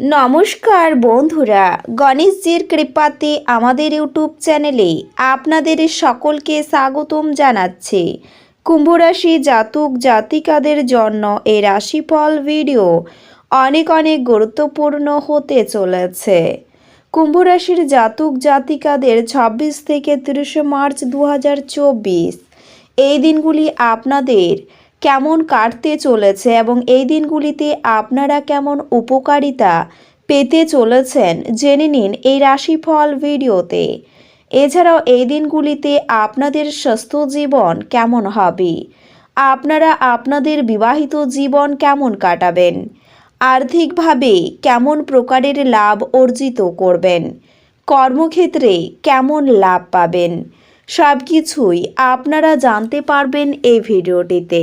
নমস্কার বন্ধুরা, গণেশজির কৃপাতে আমাদের ইউটিউব চ্যানেলে আপনাদের সকলকে স্বাগতম জানাচ্ছে। কুম্ভরাশি জাতক জাতিকাদের জন্য এ রাশিফল ভিডিও অনেক অনেক গুরুত্বপূর্ণ হতে চলেছে। কুম্ভরাশির জাতক জাতিকাদের ছাব্বিশ থেকে তিরিশে মার্চ দু হাজার চব্বিশ। এই দিনগুলি আপনাদের কেমন কাটতে চলেছে এবং এই দিনগুলিতে আপনারা কেমন উপকারিতা পেতে চলেছেন জেনে নিন এই রাশিফল ভিডিওতে। এছাড়াও এই দিনগুলিতে আপনাদের স্বাস্থ্য জীবন কেমন হবে? আপনারা আপনাদের বিবাহিত জীবন কেমন কাটাবেন? আর্থিকভাবে কেমন প্রকারের লাভ অর্জিত করবেন? কর্মক্ষেত্রে কেমন লাভ পাবেন? সব কিছুই আপনারা জানতে পারবেন এই ভিডিওটিতে।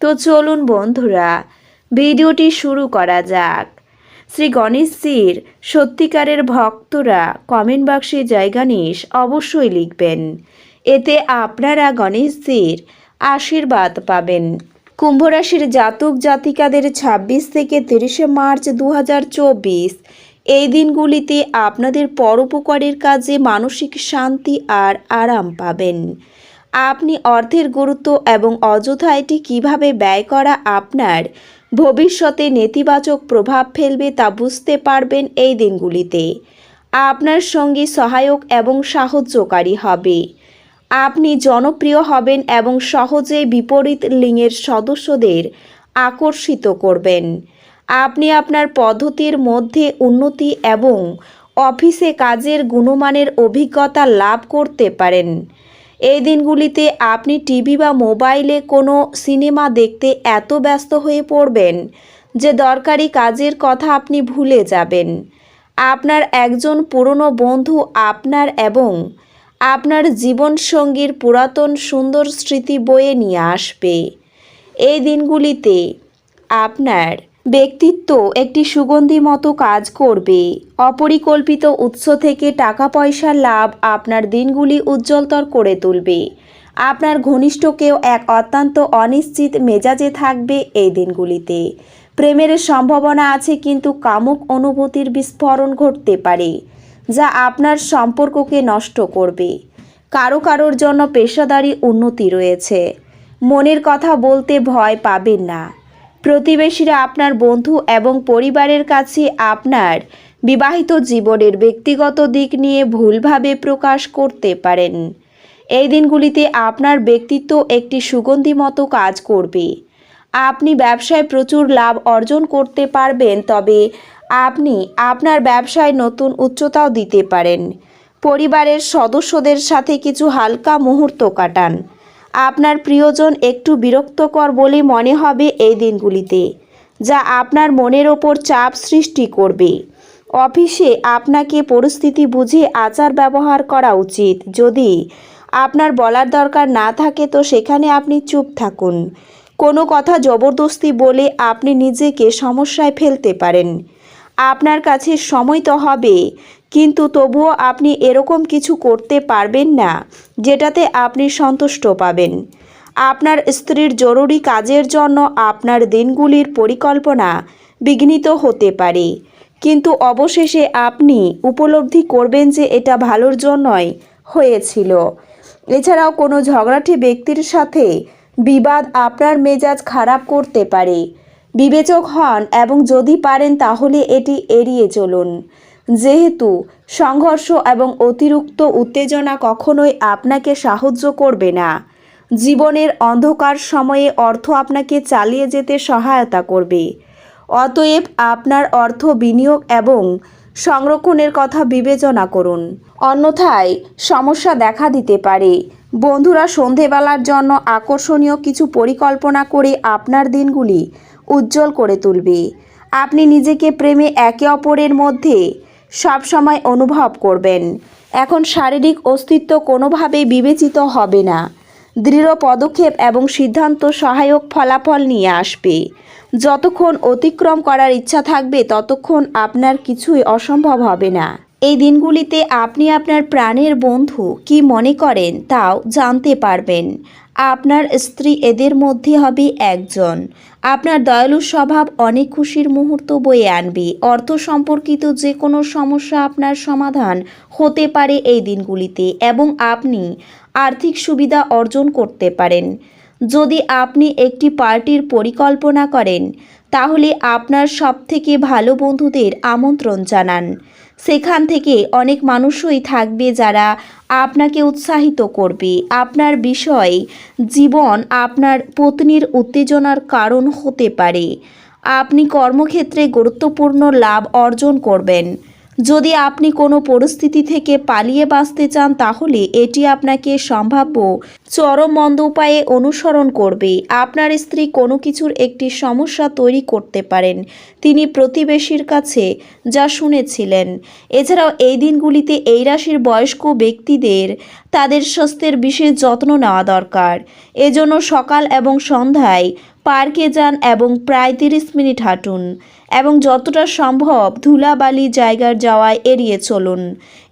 তো চলুন বন্ধুরা, ভিডিওটি শুরু করা যাক। শ্রী গণেশজির সত্যিকারের ভক্তরা কমেন্ট বাক্সে জায়গা নিস অবশ্যই লিখবেন। এতে আপনারা গণেশজির আশীর্বাদ পাবেন। কুম্ভরাশির জাতক জাতিকাদের ২৬ থেকে তিরিশে মার্চ দু হাজার চব্বিশ, এই দিনগুলিতে আপনাদের পরোপকারের কাজে মানসিক শান্তি আর আরাম পাবেন। আপনি অর্থের গুরুত্ব এবং অযথা এটি কীভাবে ব্যয় করা আপনার ভবিষ্যতে নেতিবাচক প্রভাব ফেলবে তা বুঝতে পারবেন এই দিনগুলিতে। আপনার সঙ্গী সহায়ক এবং সাহায্যকারী হবে। আপনি জনপ্রিয় হবেন এবং সহজে বিপরীত লিঙ্গের সদস্যদের আকর্ষিত করবেন। আপনি আপনার পদ্ধতির মধ্যে উন্নতি এবং অফিসে কাজের গুণমানের অভিজ্ঞতা লাভ করতে পারেন। এই দিনগুলিতে আপনি টিভি বা মোবাইলে কোনো সিনেমা দেখতে এত ব্যস্ত হয়ে পড়বেন যে দরকারি কাজের কথা আপনি ভুলে যাবেন। আপনার একজন পুরনো বন্ধু আপনার এবং আপনার জীবনসঙ্গীর পুরাতন সুন্দর স্মৃতি বয়ে নিয়ে আসবে। এই দিনগুলিতে আপনার ব্যক্তিত্ব একটি সুগন্ধি মতো কাজ করবে। অপরিকল্পিত উৎস থেকে টাকা পয়সার লাভ আপনার দিনগুলি উজ্জ্বলতর করে তুলবে। আপনার ঘনিষ্ঠকেও এক অত্যন্ত অনিশ্চিত মেজাজে থাকবে এই দিনগুলিতে। প্রেমের সম্ভাবনা আছে কিন্তু কামুক অনুভূতির বিস্ফোরণ ঘটতে পারে, যা আপনার সম্পর্ককে নষ্ট করবে। কারও কারোর জন্য পেশাদারি উন্নতি রয়েছে। মনের কথা বলতে ভয় পাবেন না। প্রতিবেশীরা আপনার বন্ধু এবং পরিবারের কাছে আপনার বিবাহিত জীবনের ব্যক্তিগত দিক নিয়ে ভুলভাবে প্রকাশ করতে পারেন। এই দিনগুলিতে আপনার ব্যক্তিত্ব একটি সুগন্ধি মতো কাজ করবে। আপনি ব্যবসায় প্রচুর লাভ অর্জন করতে পারবেন, তবে আপনি আপনার ব্যবসায় নতুন উচ্চতাও দিতে পারেন। পরিবারের সদস্যদের সাথে কিছু হালকা মুহূর্ত কাটান। আপনার প্রিয়জন একটু বিরক্তকর বলে মনে হবে এই দিনগুলিতে, যা আপনার মনের ওপর চাপ সৃষ্টি করবে। অফিসে আপনাকে পরিস্থিতি বুঝে আচার ব্যবহার করা উচিত। যদি আপনার বলার দরকার না থাকে, তো সেখানে আপনি চুপ থাকুন। কোনো কথা জবরদস্তি বলে আপনি নিজেকে সমস্যায় ফেলতে পারেন। আপনার কাছে সময় তো হবে কিন্তু তবুও আপনি এরকম কিছু করতে পারবেন না, যেটাতে আপনি সন্তুষ্ট পাবেন। আপনার স্ত্রীর জরুরি কাজের জন্য আপনার দিনগুলির পরিকল্পনা বিঘ্নিত হতে পারে। কিন্তু অবশেষে আপনি উপলব্ধি করবেন যে এটা ভালোর জন্যই হয়েছিল। এছাড়াও কোনো ঝগড়াটে ব্যক্তির সাথে বিবাদ আপনার মেজাজ খারাপ করতে পারে। বিবেচক হন এবং যদি পারেন তাহলে এটি এড়িয়ে চলুন। যেহেতু সংঘর্ষ এবং অতিরিক্ত উত্তেজনা কখনোই আপনাকে সাহায্য করবে না। জীবনের অন্ধকার সময়ে অর্থ আপনাকে চালিয়ে যেতে সহায়তা করবে। অতএব আপনার অর্থ বিনিয়োগ এবং সংরক্ষণের কথা বিবেচনা করুন। অন্যথায় সমস্যা দেখা দিতে পারে। বন্ধুরা, সন্ধেবেলার জন্য আকর্ষণীয় কিছু পরিকল্পনা করে আপনার দিনগুলি উজ্জ্বল করে তুলবে। আপনি নিজেকে প্রেমে একে অপরের মধ্যে সব সময় অনুভব করবেন। এখন শারীরিক অস্তিত্ব কোনোভাবেই বিবেচিত হবে না। দৃঢ় পদক্ষেপ এবং সিদ্ধান্ত সহায়ক ফলাফল নিয়ে আসবে। যতক্ষণ অতিক্রম করার ইচ্ছা থাকবে, ততক্ষণ আপনার কিছুই অসম্ভব হবে না। এই দিনগুলিতে আপনি আপনার প্রাণের বন্ধু কি মনে করেন, তাও জানতে পারবেন। আপনার স্ত্রী এদের মধ্যে হবে একজন। আপনার দয়ালু স্বভাব অনেক খুশির মুহূর্ত বয়ে আনবে। অর্থ সম্পর্কিত যে কোনো সমস্যা আপনার সমাধান হতে পারে এই দিনগুলিতে এবং আপনি আর্থিক সুবিধা অর্জন করতে পারেন। যদি আপনি একটি পার্টির পরিকল্পনা করেন, তাহলে আপনার সবথেকে ভালো বন্ধুদের আমন্ত্রণ জানান। সেখান থেকে অনেক মানুষই থাকবে যারা আপনাকে উৎসাহিত করবে। আপনার বিষয়, জীবন আপনার পত্নীর উত্তেজনার কারণ হতে পারে। আপনি কর্মক্ষেত্রে গুরুত্বপূর্ণ লাভ অর্জন করবেন। যদি আপনি কোনো পরিস্থিতি থেকে পালিয়ে বাঁচতে চান, তাহলে এটি আপনাকে সম্ভাব্য চরম মন্দ উপায়ে অনুসরণ করবে। আপনার স্ত্রী কোনো কিছুর একটি সমস্যা তৈরি করতে পারেন। তিনি প্রতিবেশীর কাছে যা শুনেছিলেন। এছাড়াও এই দিনগুলিতে এই রাশির বয়স্ক ব্যক্তিদের তাদের স্বাস্থ্যের বিশেষ যত্ন নেওয়া দরকার। এজন্য সকাল এবং সন্ধ্যায় পার্কে যান এবং প্রায় তিরিশ মিনিট হাঁটুন এবং যতটা সম্ভব ধুলাবালি জায়গার যাওয়ায় এড়িয়ে চলুন।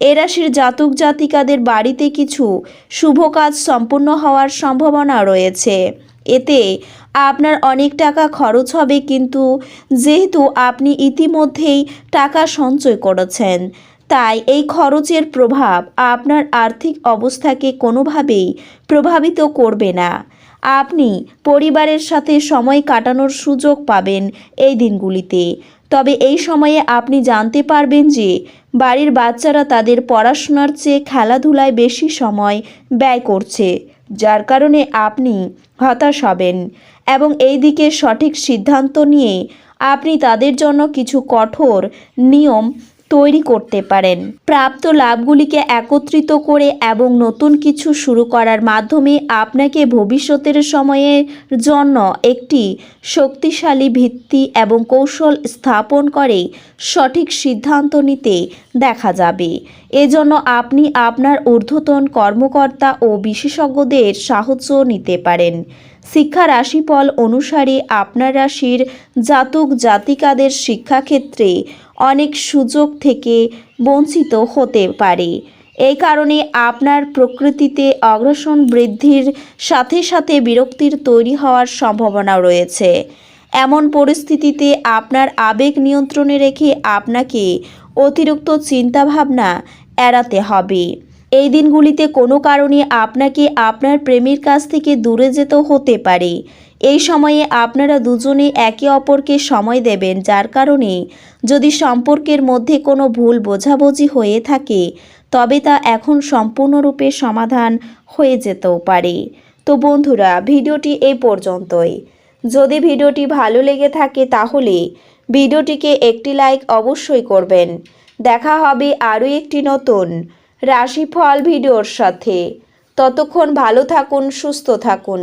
এ রাশির জাতক জাতিকাদের বাড়িতে কিছু শুভ কাজ সম্পূর্ণ হওয়ার সম্ভাবনা রয়েছে। এতে আপনার অনেক টাকা খরচ হবে কিন্তু যেহেতু আপনি ইতিমধ্যেই টাকা সঞ্চয় করেছেন, তাই এই খরচের প্রভাব আপনার আর্থিক অবস্থাকে কোনোভাবেই প্রভাবিত করবে না। আপনি পরিবারের সাথে সময় কাটানোর সুযোগ পাবেন এই দিনগুলিতে। তবে এই সময়ে আপনি জানতে পারবেন যে বাড়ির বাচ্চারা তাদের পড়াশোনার চেয়ে খেলাধুলায় বেশি সময় ব্যয় করছে, যার কারণে আপনি হতাশ হবেন এবং এই দিকে সঠিক সিদ্ধান্ত নিয়ে আপনি তাদের জন্য কিছু কঠোর নিয়ম তৈরি করতে পারেন। প্রাপ্ত লাভগুলিকে একত্রিত করে এবং নতুন কিছু শুরু করার মাধ্যমে আপনাকে ভবিষ্যতের সময়ের জন্য একটি শক্তিশালী ভিত্তি এবং কৌশল স্থাপন করে সঠিক সিদ্ধান্ত নিতে দেখা যাবে। এজন্য আপনি আপনার ঊর্ধ্বতন কর্মকর্তা ও বিশেষজ্ঞদের সাহায্য নিতে পারেন। শিক্ষা রাশিফল অনুসারে আপনার রাশির জাতক জাতিকাদের শিক্ষাক্ষেত্রে অনেক সুযোগ থেকে বঞ্চিত হতে পারে। এই কারণে আপনার প্রকৃতিতে অগ্রসন বৃদ্ধির সাথে সাথে বিরক্তির তৈরি হওয়ার সম্ভাবনা রয়েছে। এমন পরিস্থিতিতে আপনার আবেগ নিয়ন্ত্রণে রেখে আপনাকে অতিরিক্ত চিন্তাভাবনা এড়াতে হবে। এই দিনগুলিতে কোনো কারণে আপনাকে আপনার প্রেমের কাছ থেকে দূরে যেতে হতে পারে। এই সময়ে আপনারা দুজনে একে অপরকে সময় দেবেন, যার কারণে যদি সম্পর্কের মধ্যে কোনো ভুল বোঝাবুঝি হয়ে থাকে, তবে তা এখন সম্পূর্ণরূপে সমাধান হয়ে যেতেও পারে। তো বন্ধুরা, ভিডিওটি এই পর্যন্তই। যদি ভিডিওটি ভালো লেগে থাকে তাহলে ভিডিওটিকে একটি লাইক অবশ্যই করবেন। দেখা হবে আরও একটি নতুন রাশিফল ভিডিওর সাথে। ততক্ষণ ভালো থাকুন, সুস্থ থাকুন।